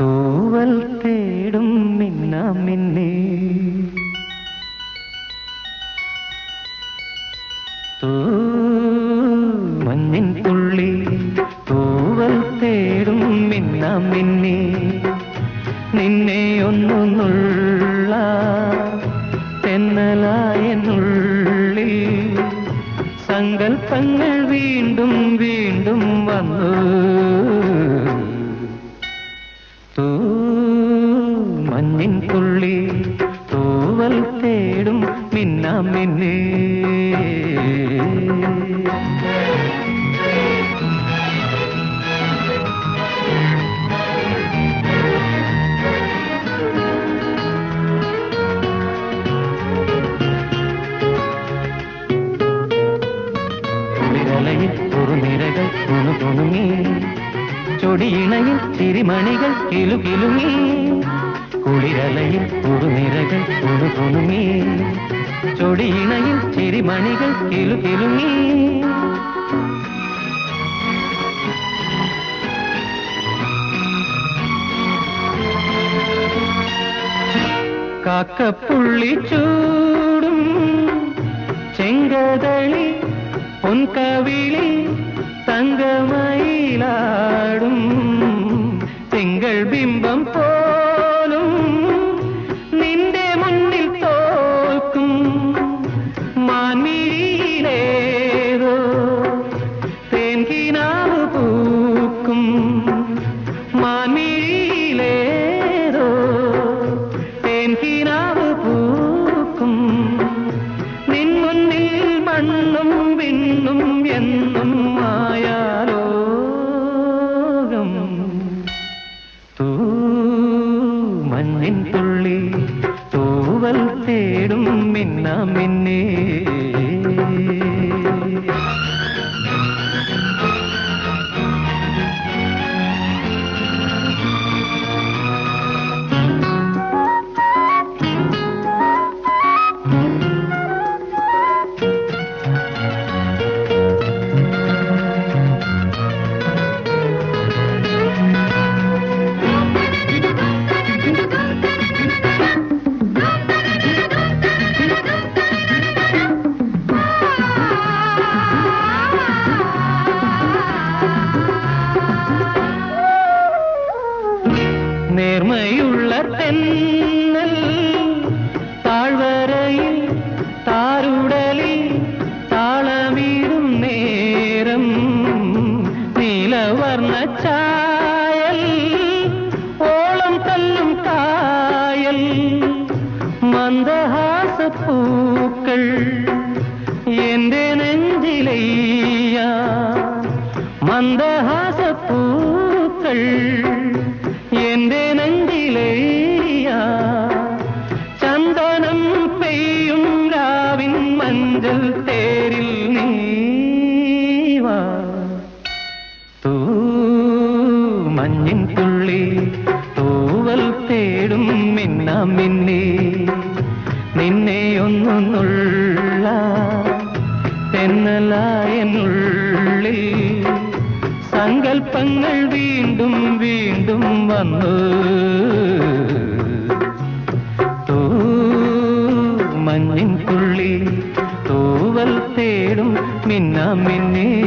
തൂവൽ തേടും മിന്ന മിന്നേ. മഞ്ഞിൻ തുള്ളി തൂവൽ തേടും മിന്ന മിന്നേ. നിന്നെ ഒന്നു നുള്ള തെന്നലായെന്നുള്ളിൽ വീണ്ടും വീണ്ടും വന്നു. சிறுமிகள் துணு துணுமே. சொடி இணையில் சிறுமணிகள் கிளு கிளுமே. குளிரலையில் குறுநிறகள் துணு துணுமே. சொடி இணையில் சிறுமணிகள் கிளு கிளுமே. காக்க புள்ளி சூடும் செங்கதளி பொன் கவிழி தங்கமயிலாடும் திங்கள் பிம்பம் போ മിന്ന നീലവർണ ചായൽ ഓളം തല്ലും കായൽ മന്ദഹാസ പൂക്കൾ എന്റെ നെഞ്ചിലയ്യ. മന്ദഹാസപ്പൂക്കൾ മഞ്ഞിൻ തുള്ളി തൂവൽ തേടും മിന്ന മിന്നി. നിന്നെ ഒന്നുള്ള തെന്നലായെന്നുള്ളിൽ സങ്കൽപ്പങ്ങൾ വീണ്ടും വീണ്ടും വന്നു. മഞ്ഞിൻ തുള്ളി തൂവൽ തേടും മിന്ന മിന്നേ.